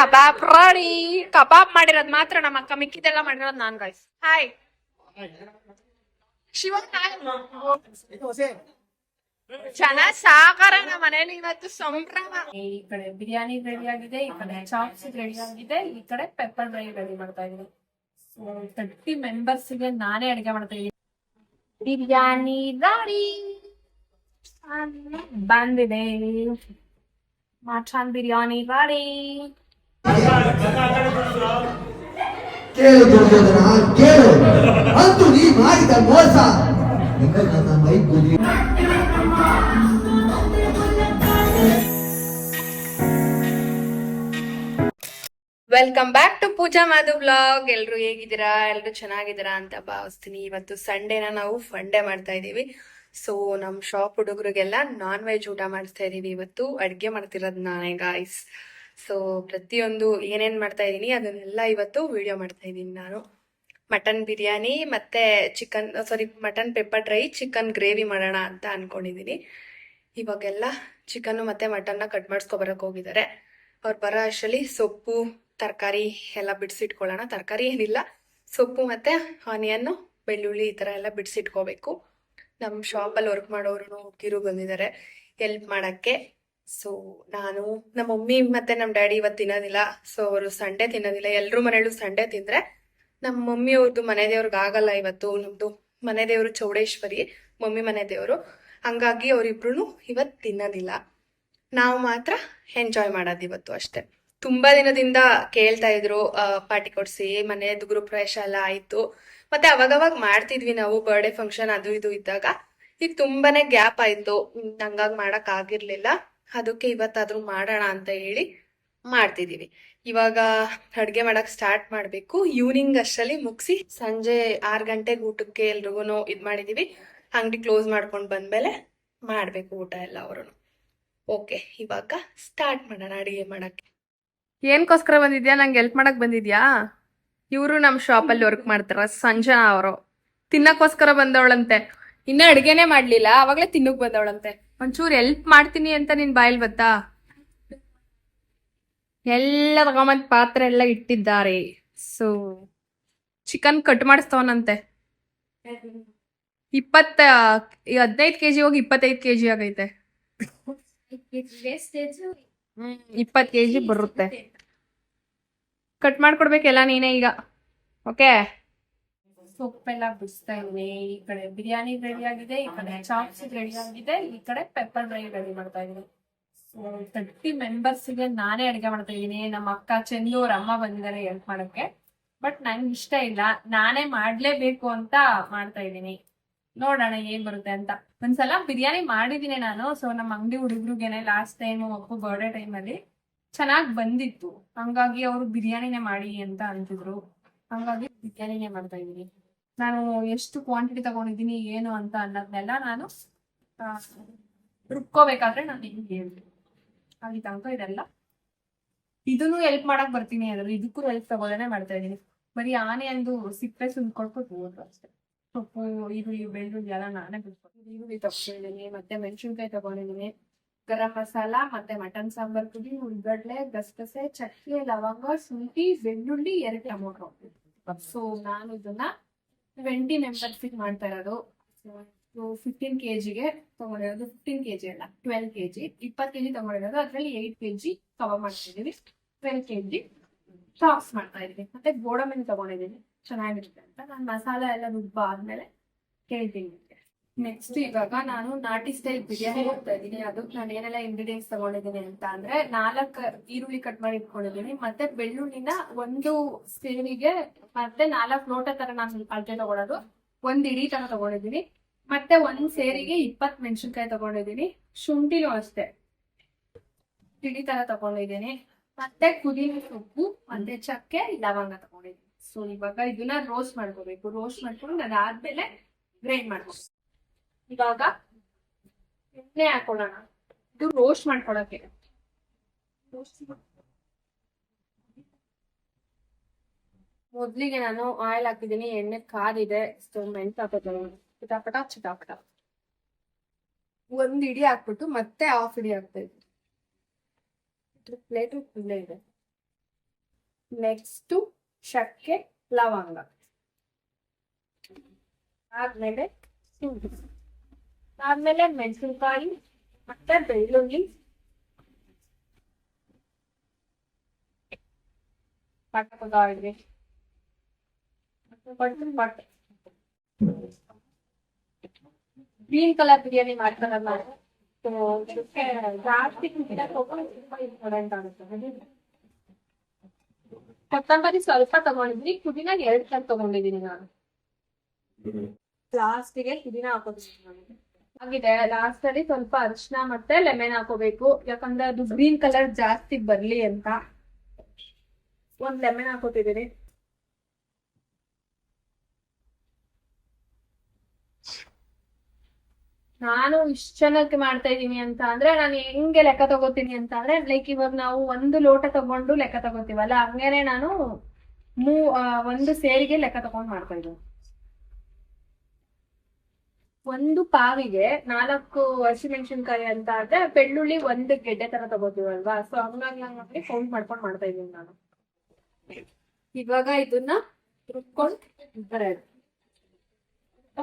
Kebab ready ಕಬಾಬ್ ಮಾಡಿರೋದ್ ಮಾತ್ರ ನಮ್ಮ ಅಕ್ಕ ಮಿಕ್ಕಿದೆಲ್ಲ ಮಾಡಿರೋದ್ ನಾನ್ ಗೈಸ್ ಹಾಯ್ ಶಿವ ಜನ ಸಾಗರ ನಮ್ಮ ಮನೇಲಿ ಇವತ್ತು ಸಂಭ್ರಮ. ಈ ಕಡೆ ಬಿರಿಯಾನಿ ರೆಡಿ ಆಗಿದೆ, ಈ ಕಡೆ ಚಾಪ್ಸ್ ರೆಡಿ ಆಗಿದೆ, ಈ ಕಡೆ ಪೆಪ್ಪರ್ ಡ್ರೈ ರೆಡಿ ಮಾಡ್ತಾ ಇದ್ದೀನಿ. ತರ್ಟಿ ಮೆಂಬರ್ಸ್ಗೆ ನಾನೇ ಅಡಿಗೆ ಮಾಡ್ತಾ ಇದ್ದೀನಿ. ಬಿರಿಯಾನಿ ರೆಡಿ ಬಂದಿದೆ. ಮಟನ್ ಬಿರಿಯಾನಿ ರೆಡಿ ಕೇಳು ದುರ್ಯೋಧನ ಕೇಳು. ಅಂತೂ ನೀ ಮಾಡಿದ ಮೋಸ. ನಿನ್ನ ಮೈ welcome back to Pooja Madhu blog ಎಲ್ರು ಹೇಗಿದ್ದೀರಾ? ಎಲ್ರು ಚೆನ್ನಾಗಿದ್ದೀರಾ ಅಂತ ಭಾವಿಸ್ತೀನಿ. ಇವತ್ತು ಸಂಡೇನ ನಾವು ಫಂಡೇ ಮಾಡ್ತಾ ಇದ್ದೀವಿ. ಸೊ ನಮ್ ಶಾಪ್ ಹುಡುಗರಿಗೆಲ್ಲ ನಾನ್ ವೆಜ್ ಊಟ ಮಾಡಿಸ್ತಾ ಇದೀವಿ ಇವತ್ತು ಅಡ್ಗೆ ಮಾಡ್ತಿರೋದು ನಾನೇ ಗಾಯ್ಸ್ ಸೊ ಪ್ರತಿಯೊಂದು ಏನೇನ್ ಮಾಡ್ತಾ ಇದ್ದೀನಿ, ಅದನ್ನೆಲ್ಲ ಇವತ್ತು ವಿಡಿಯೋ ಮಾಡ್ತಾ ಇದ್ದೀನಿ ನಾನು. ಮಟನ್ ಬಿರಿಯಾನಿ ಮತ್ತೆ ಚಿಕನ್ ಸಾರಿ mutton pepper dry chicken gravy ಮಾಡೋಣ ಅಂತ ಅಂದ್ಕೊಂಡಿದ್ದೀನಿ ಇವಾಗೆಲ್ಲ ಚಿಕನ್ ಮತ್ತೆ ಮಟನ್ನ ಕಟ್ ಮಾಡಿಸ್ಕೊಬರಕ್ಕೆ ಹೋಗಿದ್ದಾರೆ. ಅವ್ರು ಬರೋ ಅಷ್ಟರಲ್ಲಿ ಸೊಪ್ಪು, ತರಕಾರಿ ಎಲ್ಲ ಬಿಡಿಸಿಟ್ಕೊಳ್ಳೋಣ. ತರಕಾರಿ ಏನಿಲ್ಲ, ಸೊಪ್ಪು ಮತ್ತೆ ಆನಿಯನ್ನು ಬೆಳ್ಳುಳ್ಳಿ ಈ ಥರ ಎಲ್ಲ ಬಿಡಿಸಿಟ್ಕೋಬೇಕು. ನಮ್ಮ ಶಾಪಲ್ಲಿ ವರ್ಕ್ ಮಾಡೋರು ಕಿರು ಬಂದಿದ್ದಾರೆ ಹೆಲ್ಪ್ ಮಾಡೋಕ್ಕೆ. ಸೊ ನಾನು ನಮ್ಮ ಮಮ್ಮಿ ಮತ್ತೆ ನಮ್ಮ ಡ್ಯಾಡಿ ಇವತ್ತು ತಿನ್ನೋದಿಲ್ಲ. ಸೊ ಅವರು ಸಂಡೆ ತಿನ್ನೋದಿಲ್ಲ. ಎಲ್ಲರೂ ಮನೆಯಲ್ಲೂ ಸಂಡೆ ತಿಂದರೆ ನಮ್ಮ ಮಮ್ಮಿ ಅವ್ರದ್ದು ಮನೆ ದೇವ್ರಿಗೆ ಆಗಲ್ಲ ಇವತ್ತು. ನಮ್ಮದು ಮನೆ ದೇವರು ಚೌಡೇಶ್ವರಿ, ಮಮ್ಮಿ ಮನೆ ದೇವರು. ಹಂಗಾಗಿ ಅವರಿಬ್ರು ಇವತ್ತು ತಿನ್ನೋದಿಲ್ಲ. ನಾವು ಮಾತ್ರ ಎಂಜಾಯ್ ಮಾಡೋದು ಇವತ್ತು ಅಷ್ಟೇ. ತುಂಬಾ ದಿನದಿಂದ ಕೇಳ್ತಾ ಇದ್ರು ಪಾರ್ಟಿ ಕೊಡ್ಸಿ ಮನೆಯದ್ದು ಗೃಹ ಪ್ರವೇಶ ಎಲ್ಲ ಆಯ್ತು. ಮತ್ತೆ ಅವಾಗವಾಗ ಮಾಡ್ತಿದ್ವಿ ನಾವು ಬರ್ಡೇ ಫಂಕ್ಷನ್ ಅದು ಇದು ಇದ್ದಾಗ. ಈಗ ತುಂಬಾನೇ ಗ್ಯಾಪ್ ಆಯ್ತು. ನಂಗಾಗಿ ಮಾಡಕ್ ಆಗಿರ್ಲಿಲ್ಲ. ಅದಕ್ಕೆ ಇವತ್ತಾದ್ರೂ ಮಾಡೋಣ ಅಂತ ಹೇಳಿ ಮಾಡ್ತಿದ್ದೀವಿ ಇವಾಗ ಅಡುಗೆ ಮಾಡಕ್ ಸ್ಟಾರ್ಟ್ ಮಾಡಬೇಕು. ಈವ್ನಿಂಗ್ ಅಷ್ಟರಲ್ಲಿ ಮುಗಿಸಿ ಸಂಜೆ ಆರು ಗಂಟೆಗೆ ಊಟಕ್ಕೆ ಎಲ್ರಿಗೂ ಇದು ಮಾಡಿದೀವಿ. ಅಂಗಡಿ ಕ್ಲೋಸ್ ಮಾಡ್ಕೊಂಡು ಬಂದಮೇಲೆ ಮಾಡಬೇಕು ಊಟ ಎಲ್ಲ ಅವರು ಓಕೆ ಇವಾಗ ಸ್ಟಾರ್ಟ್ ಮಾಡೋಣ ಅಡಿಗೆ ಮಾಡಕ್ಕೆ. ಏನ್ಕೋಸ್ಕರ ಬಂದಿದ್ಯಾ? ನಂಗೆ ಹೆಲ್ಪ್ ಮಾಡಕ್ಕೆ ಬಂದಿದ್ಯಾ? ಇವರು ನಮ್ಮ ಶಾಪಲ್ಲಿ ವರ್ಕ್ ಮಾಡ್ತಾರ, ಸಂಜನಾ ಅವರು. ತಿನ್ನಕ್ಕೋಸ್ಕರ ಬಂದವಳಂತೆ. ಇನ್ನ ಅಡುಗೆನೇ ಮಾಡಲಿಲ್ಲ, ಅವಾಗಲೇ ತಿನ್ನಕ್ ಬಂದವಳಂತೆ. ಒಂಚೂರು ಹೆಲ್ಪ್ ಮಾಡ್ತೀನಿ ಅಂತ ನಿನ್ ಬಾಯಲ್ಲಿ ಬತ್ತಾ ಎಲ್ಲ ತಗೊಂಬಂದ್ ಪಾತ್ರೆ ಎಲ್ಲ ಇಟ್ಟಿದ್ದಾರೆ. ಸೊ ಚಿಕನ್ ಕಟ್ ಮಾಡಿಸ್ತವನಂತೆ. ಇಪ್ಪತ್ತ ಹದಿನೈದು ಕೆ ಜಿ ಹೋಗಿ ಇಪ್ಪತ್ತೈದು ಕೆಜಿ ಆಗೈತೆ. ಇಪ್ಪತ್ತು ಕೆಜಿ ಬರುತ್ತೆ. ಕಟ್ ಮಾಡ್ಕೊಡ್ಬೇಕೆಲ್ಲ ನೀನೇ ಈಗ. ಓಕೆ ಸೊಪ್ಪೆಲ್ಲ ಬಿಡಿಸ್ತಾ ಇದ್ದೀನಿ ಈ ಕಡೆ ಬಿರಿಯಾನಿ ರೆಡಿ ಆಗಿದೆ, ಈ ಕಡೆ ಚಾಪ್ಸ್ ರೆಡಿ ಆಗಿದೆ, ಈ ಕಡೆ ಪೆಪ್ಪರ್ ಡ್ರೈ ರೆಡಿ ಮಾಡ್ತಾ ಇದ್ದೀನಿ. ಸೊ ತರ್ಟಿ ಮೆಂಬರ್ಸ್ಗೆ ನಾನೇ ಅಡುಗೆ ಮಾಡ್ತಾ ಇದ್ದೀನಿ. ನಮ್ಮ ಅಕ್ಕ ಚಂದು ಅವ್ರ ಅಮ್ಮ ಬಂದಿದ್ದಾರೆ ಹೆಲ್ಪ್ ಮಾಡೋಕ್ಕೆ. ಬಟ್ ನಂಗೆ ಇಷ್ಟ ಇಲ್ಲ. ನಾನೇ ಮಾಡ್ಲೇಬೇಕು ಅಂತ ಮಾಡ್ತಾ ಇದ್ದೀನಿ. ನೋಡೋಣ ಏನ್ ಬರುತ್ತೆ ಅಂತ. ಒಂದ್ಸಲ ಬಿರಿಯಾನಿ ಮಾಡಿದೀನಿ ನಾನು. ಸೊ ನಮ್ಮ ಅಂಗಡಿ ಹುಡುಗ್ರಿಗೇನೆ ಲಾಸ್ಟ್ ಟೈಮ್ ಅಪ್ಪ ಬರ್ಡೇ ಟೈಮ್ ಅಲ್ಲಿ ಚೆನ್ನಾಗ್ ಬಂದಿತ್ತು. ಹಂಗಾಗಿ ಅವರು ಬಿರಿಯಾನಿನೇ ಮಾಡಿ ಅಂತ ಅಂತಿದ್ರು. ಹಂಗಾಗಿ ಬಿರಿಯಾನಿನೇ ಮಾಡ್ತಾ ಇದೀನಿ ನಾನು ಎಷ್ಟು ಕ್ವಾಂಟಿಟಿ ತಗೊಂಡಿದ್ದೀನಿ, ಏನು ಅಂತ ಅನ್ನೋದನ್ನೆಲ್ಲ ನಾನು ರುಬ್ಕೋಬೇಕಾದ್ರೆ ನಾನು ನಿಮ್ಗೆ ಹೇಳ್ತೀನಿ. ಅಲ್ಲಿ ತನಕ ಇದೆಲ್ಲ. ಇದನ್ನು ಹೆಲ್ಪ್ ಮಾಡಕ್ ಬರ್ತೀನಿ ಅದ್ರಲ್ಲಿ ಇದಕ್ಕೂ ಹೆಲ್ಪ್ ತಗೋದೇನೆ ಮಾಡ್ತಾ ಇದ್ದೀನಿ. ಬರೀ ಆನೆ ಅಂದು ಸಿಪ್ಪೆ ಸುಂದ್ಕೊಳ್ಕೊಟ್ಟು ಹೋದ್ರು ಅಷ್ಟೇ. ಸೊಪ್ಪು, ಈರುಳ್ಳಿ, ಬೆಳ್ಳುಳ್ಳಿ ಎಲ್ಲ ನಾನೇ ಬಿಟ್ಕೊಂಡು ಈರುಳ್ಳಿ ತಗೊಂಡಿದ್ದೀನಿ, ಮತ್ತೆ ಮೆಣಸಿನ್ಕಾಯಿ ತಗೊಂಡಿದ್ದೀನಿ. ಗರಂ ಮಸಾಲ, ಮತ್ತೆ ಮಟನ್ ಸಾಂಬಾರ್ ಪುಡಿ ಉಳ್ಗಡ್ಲೆ ಗಸಗಸೆ, ಚಕ್ಕೆ, ಲವಂಗ, ಶುಂಠಿ, ಬೆಳ್ಳುಳ್ಳಿ, ಎರಡು ಟೊಮೊಟೊ. ಸೊ ನಾನು ಇದನ್ನ ಟ್ವೆಂಟಿ ಮೆಂಬರ್ಸಿಗೆ ಮಾಡ್ತಾ ಇರೋದು. ಫಿಫ್ಟೀನ್ ಕೆ ಜಿಗೆ ತಗೊಂಡಿರೋದು ಫಿಫ್ಟೀನ್ ಕೆ ಜಿ ಅಲ್ಲ ಟ್ವೆಲ್ ಕೆ ಜಿ ಇಪ್ಪತ್ತು ಕೆ ಜಿ ತಗೊಂಡಿರೋದು, ಅದ್ರಲ್ಲಿ ಏಟ್ ಕೆಜಿ ಕವರ್ ಮಾಡ್ತಿದ್ದೀವಿ ಟ್ವೆಲ್ ಕೆಜಿ ಟಾಕ್ಸ್ ಮಾಡ್ತಾ ಇದ್ದೀನಿ ಮತ್ತೆ ಗೋಡಂಬಿನ ತಗೊಂಡಿದ್ದೀನಿ. ಚೆನ್ನಾಗಿರುತ್ತೆ ಅಂತ. ನಾನು ಮಸಾಲ ಎಲ್ಲ ರುಬ್ಬ ಆದ್ಮೇಲೆ ಕೇಳ್ತೀನಿ. ನೆಕ್ಸ್ಟ್ ಇವಾಗ ನಾನು ನಾಟಿ ಸ್ಟೈಲ್ ಬಿರಿಯಾನಿ ಹೋಗ್ತಾ ಇದ್ದೀನಿ. ಅದು ನಾನು ಏನೆಲ್ಲ ಇಂಗ್ರೀಡಿಯೆಂಟ್ಸ್ ತಗೊಂಡಿದ್ದೀನಿ ಅಂತ ಅಂದ್ರೆ ನಾಲ್ಕು ಈರುಳ್ಳಿ ಕಟ್ ಮಾಡಿ ಇಟ್ಕೊಂಡಿದ್ದೀನಿ. ಮತ್ತೆ ಬೆಳ್ಳುಳ್ಳಿನ ಒಂದು ಸ್ಪೂನಿಗೆ ಮತ್ತೆ ನಾಲ್ಕು ಲೋಟ ತರ ನಾನು ಅಳತೆ ತಗೊಳೋದು. ಒಂದ್ ಇಡೀ ತರ ತಗೊಂಡಿದ್ದೀನಿ. ಮತ್ತೆ ಒಂದ್ ಸೇರಿಗೆ ಇಪ್ಪತ್ ಮೆಣಸಿನ್ಕಾಯಿ ತಗೊಂಡಿದ್ದೀನಿ. ಶುಂಠಿನೂ ಅಷ್ಟೇ. ಇಡೀ ತರ ತಗೊಂಡಿದ್ದೀನಿ. ಮತ್ತೆ ಪುದೀನ ಸೊಪ್ಪು, ಮತ್ತೆ ಚಕ್ಕೆ, ಲವಂಗ ತಗೊಂಡಿದ್ದೀನಿ. ಸೊ ಇವಾಗ ಇದನ್ನ ರೋಸ್ಟ್ ಮಾಡ್ಕೋಬೇಕು. ರೋಸ್ಟ್ ಮಾಡ್ಕೊಂಡು ಅದಾದ್ಮೇಲೆ ಗ್ರೈಂಡ್ ಮಾಡ್ಬೇಕು ಇವಾಗ ಎಣ್ಣೆ ಹಾಕೊಳ್ಳೋಣ. ಇದು ರೋಸ್ಟ್ ಮಾಡ್ಕೊಳಕ್ಕೆ. ಮೊದ್ಲಿಗೆ ನಾನು ಆಯಿಲ್ ಹಾಕಿದ್ದೀನಿ, ಎಣ್ಣೆ ಕಾದಿದೆ ಸೊ ಮೆಣಸು ಹಾಕೋತೀನಿ ಚಿಟಾಪಟ ಚಿಟಾಪಟ ಒಂದ್ ಇಡಿ ಹಾಕ್ಬಿಟ್ಟು ಮತ್ತೆ ಹಾಫ್ ಇಡಿ ಹಾಕ್ತಾ ಇದ್ದೀನಿ. ಪ್ಲೇಟು ಇಲ್ಲೇ ಇದೆ. ನೆಕ್ಸ್ಟು ಚಕ್ಕೆ ಲವಂಗ. ಆದ್ಮೇಲೆ ಶುಂಠಿ ಆದ್ಮೇಲೆ ಮೆಣಸಿನ್ಕಾಯಿ ಮತ್ತೆ ಬೆಳ್ಳುಳ್ಳಿ. ಪಟ್ಟೆ ಪಟ್ಟೆ. ಗ್ರೀನ್ ಕಲರ್ ಬಿರಿಯಾನಿ ಮಾಡ್ತಾರಲ್ಲ ಸೊ ಇದಕ್ಕೆ ಜಾಸ್ತಿ ಕುದಿನ ತಗೊಂಡು ತುಂಬಾ ಇಂಪಾರ್ಟೆಂಟ್ ಆಗುತ್ತೆ. ಕೊತ್ತಂಬರಿ ಸ್ವಲ್ಪ ತಗೊಂಡಿದ್ದೀನಿ. ಪುದೀನ ಎರಡ್ ಕಲ್ ತಗೊಂಡಿದ್ದೀನಿ ನಾನು. ಲಾಸ್ಟಿಗೆ ಪುದೀನ ಹಾಕೋತೀನಿ ನಾನು ಆಗಿದೆ. ಲಾಸ್ಟ್ ಅಲ್ಲಿ ಸ್ವಲ್ಪ ಅರಿಶಿನ ಮತ್ತೆ ಲೆಮೆನ್ ಹಾಕೋಬೇಕು. ಯಾಕಂದ್ರೆ ಅದು ಗ್ರೀನ್ ಕಲರ್ ಜಾಸ್ತಿ ಬರ್ಲಿ ಅಂತ. ಒಂದ್ ಲೆಮೆನ್ ಹಾಕೋತಿದೀನಿ ನಾನು ಇಷ್ಟ ಚೆನ್ನಾಗಿ ಮಾಡ್ತಾ ಇದೀನಿ ಅಂತ ಅಂದ್ರೆ ನಾನು ಹೆಂಗೆ ಲೆಕ್ಕ ತಗೋತೀನಿ ಅಂತ ಅಂದ್ರೆ ಲೈಕ್ ಇವಾಗ ನಾವು ಒಂದು ಲೋಟ ತಗೊಂಡು ಲೆಕ್ಕ ತಗೋತೀವಲ್ಲ, ಹಂಗೇನೆ ನಾನು ಮೂ ಒಂದು ಸೇರಿಗೆ ಲೆಕ್ಕ ತಗೊಂಡು ಮಾಡ್ತಾ ಇದ್ದೀನಿ. ಒಂದು ಪಾವಿಗೆ ನಾಲ್ಕು ಹಸಿಮೆಣಸಿನ್ಕಾಯಿ ಅಂತ ಆದ್ರೆ ಬೆಳ್ಳುಳ್ಳಿ ಒಂದು ಗೆಡ್ಡೆ ತರ ತಗೋತೀವಲ್ವಾ? ಸೊ ಹಂಗಾಗಿ ಹಂಗಾಗಿ ಕೌಂಟ್ ಮಾಡ್ಕೊಂಡು ಮಾಡ್ತಾ ಇದೀನಿ ನಾನು. ಇವಾಗ ಇದನ್ನ ರುಬ್ಕೊಂಡು ಇದ್ದಾರೆ.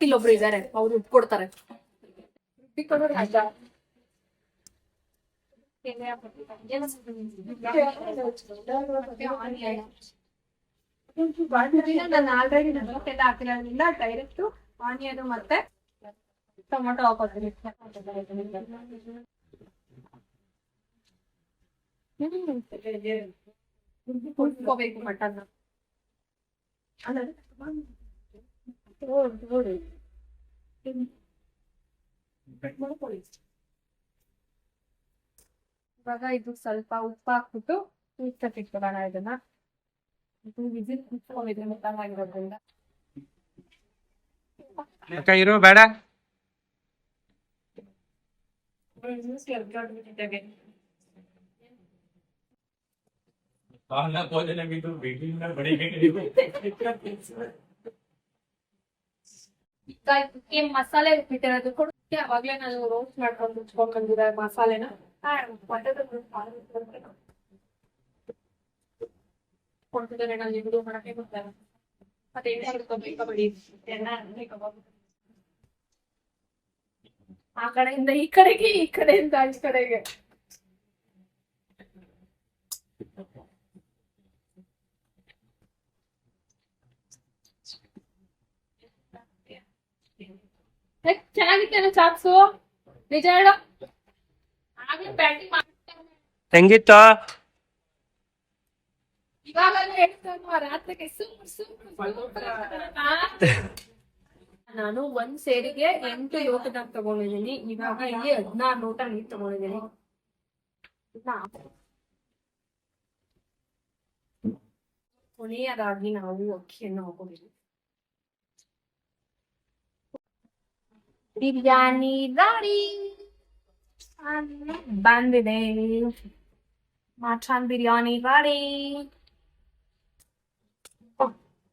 ಇಲ್ಲೊಬ್ರು ಇದ್ದಾರೆ ಅವ್ರು ರುಬ್ಕೊಡ್ತಾರೆ. ರುಬ್ಬಿಕೊಂಡು ರಾಜ ನಾನು ಆಲ್ರೆಡಿ ನಲವತ್ತೆಲ್ಲ ಹಾಕಿರೋದ್ರಿಂದ ಡೈರೆಕ್ಟ್ ಆನಿಯನ್ ಮತ್ತೆ ಟೊಮೊಟೊ ಹಾಕೋತೀನಿ ಹುರ್ಕೋಬೇಕು ಮಟನ್ ಇವಾಗ ಇದು ಸ್ವಲ್ಪ ಉಪ್ಪು ಹಾಕ್ಬಿಟ್ಟು ಇಟ್ಕೊಬೇಡ ಇದನ್ನ ಇದು ವಿಸಿಲ್ ಮುಟ್ಟಂಗಾಗಿರೋದ್ರಿಂದ ಅಕ್ಕ, ಇರೋ, ಬೇಡ. ಈಗ ಇದಕ್ಕೆ ಮಸಾಲೆ ಬಿಟ್ಟಿರೋದು ಕೊಡು ಅವಾಗ್ಲೇ ನಾನು ರೋಸ್ಟ್ ಮಾಡ್ಕೊಂಡು ಮುಚ್ಕೊಂಡ್ ಬಂದಿರೋ ಮಸಾಲೆನ ಕೊಡ್ತಿದ್ದಾರೆ ನಾನು ಇದು ಮಾಡಕ್ಕೆ ಗೊತ್ತಲ್ಲ ಮತ್ತೆ ಎಣ್ಣೆ ಹಿಡ್ಕೊಬೇಕು ಬಿಡಿ ಎಣ್ಣೆ ಹಿಡ್ಕೊಬೇಕು. ಆ ಕಡೆಯಿಂದ ಈ ಕಡೆಗೆ ಈ ಕಡೆಯಿಂದ ಆ ಕಡೆಗೆ ಏ, ಚೆನ್ನಾಗಿತ್ತೇನೋ ಚಾಪ್ಸು ನಿಜ ಹೇಳು ಆಗ್ಲೇ ಬ್ಯಾಟಿಂಗ್ ಹೆಂಗಿತ್ತು ಇವಾಗಲೇ ಹೇಳ್ತಾನು ಆ ರಾತ್ರಿಗೆ ಸೂಪರ್ ಸೂಪರ್ ಸೂಪರ್ ನಾನು ಒಂದ್ ಸೇರಿಗೆ ಎಂಟು ಲೋಟದಾಗ ತಗೊಂಡಿದ್ದೀನಿ. ಇವಾಗ ಇಲ್ಲಿ ಹದಿನಾರು ಲೋಟ ನೀರ್ ತಗೊಂಡಿದ್ದೀನಿ ಕೊನೆಯದಾಗಿ ನಾವು ಅಕ್ಕಿಯನ್ನು ಹಾಕೊಂಡಿದ್ದೀವಿ ಬಿರಿಯಾನಿ ದಾರಿ. ಬಂದಿದೆ. ಮಟನ್ ಬಿರಿಯಾನಿ ದಾರಿ.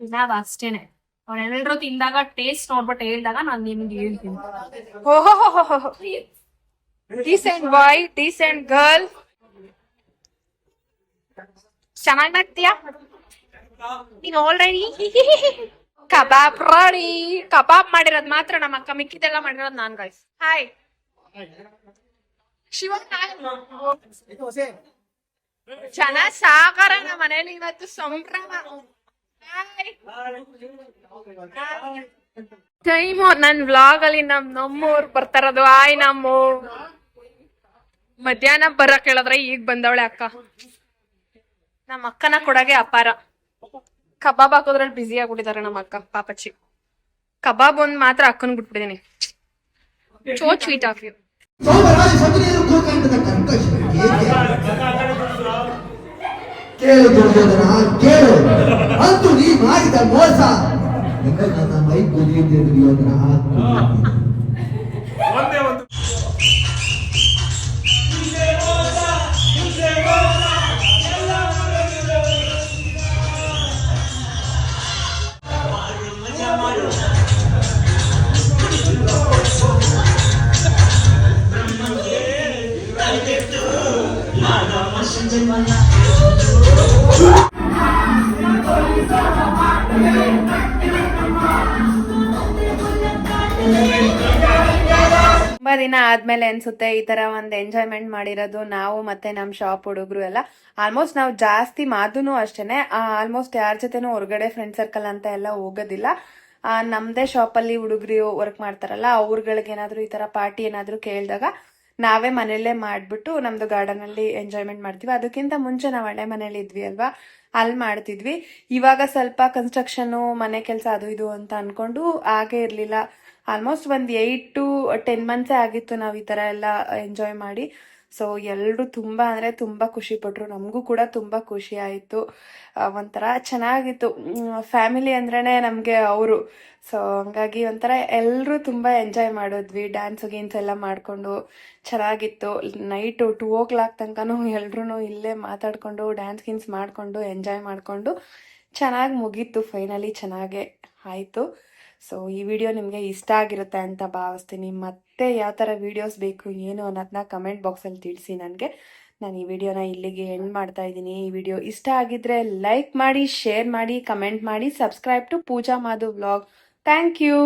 ನಾವ್ ಅಷ್ಟೇನೆ. ಅವರೆಲ್ಲರೂ ತಿಂದಾಗ ಟೇಸ್ಟ್ ನೋಡ್ಬಿಟ್ಟು ಹೇಳ್ದಾಗ ನಾನು ನಿಮ್ಗೆ ಹೇಳ್ತೀನಿ. ಡೀಸೆಂಟ್ ಬಾಯ್ ಡೀಸೆಂಟ್ ಗರ್ಲ್ ಚೆನ್ನಾಗಿ ಮಾಡ್ತೀಯಾ ನೀನ್ ಆಲ್ರೆಡಿ ಕಬಾಬ್ ರೆಡಿ ಕಬಾಬ್ ಮಾಡಿರೋದ್ ಮಾತ್ರ ನಮ್ಮ ಅಕ್ಕ ಮಿಕ್ಕಿದೆಲ್ಲ ಮಾಡಿರೋದ್ ನಾನ್ ಗೈಸ್ ಹಾಯ್ ಶಿವ ಜನ ಸಾಗರ ನಮ್ಮ ಮನೇಲಿ ಇವತ್ತು ಸಂಭ್ರಮ. ಟೈಮು ನನ್ ವ್ಲಾಗ್ ಅಲ್ಲಿ ನಮ್ ನಮ್ಮೂರ್ ಬರ್ತಾರದು. ಆಯ್ ನಮ್ಮ. ಮಧ್ಯಾಹ್ನ ಬರಕ್ ಹೇಳಿದ್ರೆ ಈಗ ಬಂದವಳೆ ಅಕ್ಕ. ನಮ್ಮ ಅಕ್ಕನ ಕೊಡಗೆ ಅಪಾರ. ಕಬಾಬ್ ಹಾಕೋದ್ರಲ್ಲಿ ಬ್ಯುಸಿ ಆಗ್ಬಿಟ್ಟಿದ್ದಾರೆ ನಮ್ಮ ಅಕ್ಕ, ಪಾಪಚ್ಚಿ. ಕಬಾಬ್ ಒಂದ್ ಮಾತ್ರ ಅಕ್ಕನ್ ಬಿಟ್ಬಿಟ್ಟಿದೀನಿ. ಚೋ ಸ್ವೀಟ್ ಆಫ್ ಕೇಳು ದುರ್ಯೋಧನ ಕೇಳು. ಅಂತೂ ನೀ ಮಾಡಿದ ಮೋಸ. ನನ್ನ ಮೈ ಕುದಿಯುತ್ತೆ ದುರ್ಯೋಧನ Yeah. ತುಂಬಾ ದಿನ ಆದ್ಮೇಲೆ ಅನ್ಸುತ್ತೆ ಈ ತರ ಒಂದ್ ಎಂಜಾಯ್ಮೆಂಟ್ ಮಾಡಿರೋದು, ನಾವು ಮತ್ತೆ ನಮ್ ಶಾಪ್ ಹುಡುಗರು ಎಲ್ಲ. ಆಲ್ಮೋಸ್ಟ್ ನಾವು ಜಾಸ್ತಿ ಮಾತುನು ಅಷ್ಟೇನೆ ಆಲ್ಮೋಸ್ಟ್ ಯಾರ ಜೊತೆನೂ ಹೊರಗಡೆ ಫ್ರೆಂಡ್ ಸರ್ಕಲ್ ಅಂತ ಎಲ್ಲ ಹೋಗೋದಿಲ್ಲ. ನಮ್ದೇ ಶಾಪಲ್ಲಿ ಹುಡುಗರು ವರ್ಕ್ ಮಾಡ್ತಾರಲ್ಲ, ಅವ್ರಗಳಿಗೆ ಏನಾದ್ರು ಈ ತರ ಪಾರ್ಟಿ ಏನಾದ್ರು ಕೇಳಿದಾಗ ನಾವೇ ಮನೆಯಲ್ಲೇ ಮಾಡ್ಬಿಟ್ಟು ನಮ್ಮದು ಗಾರ್ಡನ್ ಅಲ್ಲಿ ಎಂಜಾಯ್ಮೆಂಟ್ ಮಾಡ್ತೀವಿ. ಅದಕ್ಕಿಂತ ಮುಂಚೆ ನಾವು ಹಳೆ ಮನೇಲಿ ಇದ್ವಿ ಅಲ್ವಾ? ಅಲ್ಲಿ ಮಾಡ್ತಿದ್ವಿ. ಇವಾಗ ಸ್ವಲ್ಪ ಕನ್ಸ್ಟ್ರಕ್ಷನು ಮನೆ ಕೆಲಸ ಅದು ಇದು ಅಂತ ಅನ್ಕೊಂಡು ಹಾಗೆ ಇರ್ಲಿಲ್ಲ. ಆಲ್ಮೋಸ್ಟ್ ಒಂದು ಏಯ್ಟ್ ಟು ಟೆನ್ ಮಂತ್ಸೇ ಆಗಿತ್ತು ನಾವು ಈ ತರ ಎಲ್ಲ ಎಂಜಾಯ್ ಮಾಡಿ. ಸೊ ಎಲ್ಲರೂ ತುಂಬಾ ಅಂದ್ರೆ ತುಂಬಾ ಖುಷಿ ಪಟ್ರು. ನಮಗೂ ಕೂಡ ತುಂಬಾ ಖುಷಿ ಆಯಿತು. ಒಂಥರ ಚೆನ್ನಾಗಿತ್ತು. ಫ್ಯಾಮಿಲಿ ಅಂದ್ರೇ ನಮಗೆ ಅವರು. ಸೊ ಹಂಗಾಗಿ ಒಂಥರ ಎಲ್ಲರೂ ತುಂಬಾ ಎಂಜಾಯ್ ಮಾಡಿದ್ವಿ. ಡ್ಯಾನ್ಸ್ ಗೀನ್ಸ್ ಎಲ್ಲ ಮಾಡ್ಕೊಂಡು ಚೆನ್ನಾಗಿತ್ತು. ನೈಟು ಟೂ ಓ ಕ್ಲಾಕ್ ತನಕನೂ ಎಲ್ರೂ ಇಲ್ಲೇ ಮಾತಾಡ್ಕೊಂಡು ಡ್ಯಾನ್ಸ್ ಗೀನ್ಸ್ ಮಾಡ್ಕೊಂಡು ಎಂಜಾಯ್ ಮಾಡ್ಕೊಂಡು ಚೆನ್ನಾಗಿ ಮುಗೀತು. ಫೈನಲಿ ಚೆನ್ನಾಗೇ ಆಯಿತು. ಸೊ ಈ ವಿಡಿಯೋ ನಿಮಗೆ ಇಷ್ಟ ಆಗಿರುತ್ತೆ ಅಂತ ಭಾವಿಸ್ತೀನಿ. ಮತ್ತೆ ಯಾವ ಥರ ವೀಡಿಯೋಸ್ ಬೇಕು, ಏನು ಅನ್ನೋದನ್ನ ಕಮೆಂಟ್ ಬಾಕ್ಸಲ್ಲಿ ತಿಳಿಸಿ ನನಗೆ. ನಾನು ಈ ವಿಡಿಯೋನ ಇಲ್ಲಿಗೆ ಎಂಡ್ ಮಾಡ್ತಾ ಇದ್ದೀನಿ. ಈ ವಿಡಿಯೋ ಇಷ್ಟ ಆಗಿದ್ರೆ ಲೈಕ್ ಮಾಡಿ ಶೇರ್ ಮಾಡಿ ಕಮೆಂಟ್ ಮಾಡಿ subscribe to Pooja Madhu vlog thank you